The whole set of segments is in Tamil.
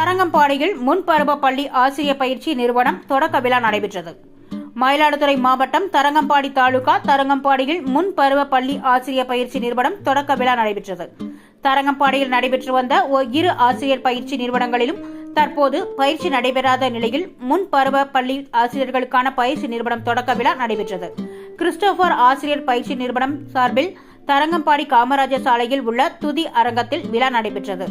தரங்கம்பாடியில் முன்பருவ பள்ளி ஆசிரியர் பயிற்சி நிறுவனம் தொடக்க விழா நடைபெற்றது. மயிலாடுதுறை மாவட்டம் தரங்கம்பாடி தாலுகா தரங்கம்பாடியில் முன்பருவ பள்ளி ஆசிரியர் பயிற்சி நிறுவனம் தொடக்க விழா நடைபெற்றது. தரங்கம்பாடியில் நடைபெற்று வந்த இரு ஆசிரியர் பயிற்சி நிறுவனங்களிலும் தற்போது பயிற்சி நடைபெறாத நிலையில் முன்பருவ பள்ளி ஆசிரியர்களுக்கான பயிற்சி நிறுவனம் தொடக்க விழா நடைபெற்றது. கிறிஸ்டோபர் ஆசிரியர் பயிற்சி நிறுவனம் சார்பில் தரங்கம்பாடி காமராஜர் சாலையில் உள்ள துதி அரங்கத்தில் விழா நடைபெற்றது.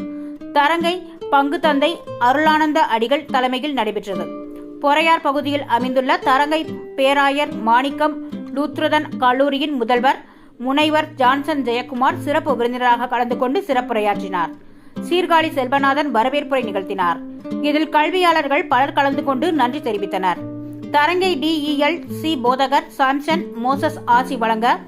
தரங்கை பங்கு தந்தை அருளானந்த அடிகள் தலைமையில் நடைபெற்றது. பொறையார் பகுதியில் அமைந்துள்ள தரங்கை பேராயர் மாணிக்கம் லூத்ரதன் கல்லூரியின் முதல்வர் முனைவர் ஜான்சன் ஜெயக்குமார் சிறப்பு விருந்தினராக கலந்து கொண்டு சிறப்புரையாற்றினார். சீர்காழி செல்வநாதன் வரவேற்புரை நிகழ்த்தினார். இதில் கல்வியாளர்கள் பலர் கலந்து கொண்டு நன்றி தெரிவித்தனர். தரங்கை டிஇஎல் சி போதகர் சாம்சன் மோசஸ் ஆசி வழங்க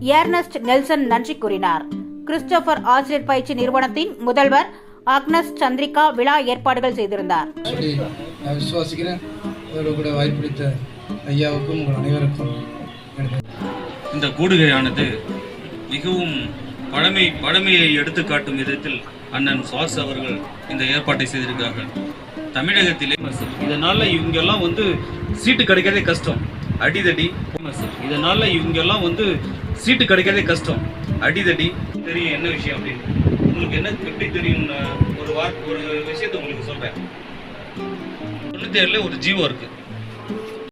ஏர்னஸ்ட் நெல்சன் நன்றி கூறினார். கிறிஸ்டோபர் ஆசிரியர் பயிற்சி நிறுவனத்தின் முதல்வர் அக்னஸ் சந்திரிகா விழா ஏற்பாடுகள் செய்திருந்தார். விசுவாசிக்கிறேன். கூட வாய்ப்பளித்த ஐயாவுக்கும் உங்கள் அனைவருக்கும் இந்த கூடுகையானது மிகவும் பழமை பழமையை எடுத்துக்காட்டும் விதத்தில் அண்ணன் சுவாஸ் அவர்கள் இந்த ஏற்பாட்டை செய்திருக்கார்கள் தமிழகத்திலே இதனால இவங்கெல்லாம் வந்து சீட்டு கிடைக்கிறதே கஷ்டம். அடிதடி இதனால இவங்கெல்லாம் வந்து சீட்டு கிடைக்கிறதே கஷ்டம். அடிதடி தெரியும் என்ன விஷயம் அப்படின்னு. உங்களுக்கு என்ன எப்படி தெரியும் ஒரு வார்த்தை ஒரு விஷயத்தை உங்களுக்கு சொல்றேன். தொண்ணூத்தி ஏழுல ஒரு ஜீவோ இருக்கு.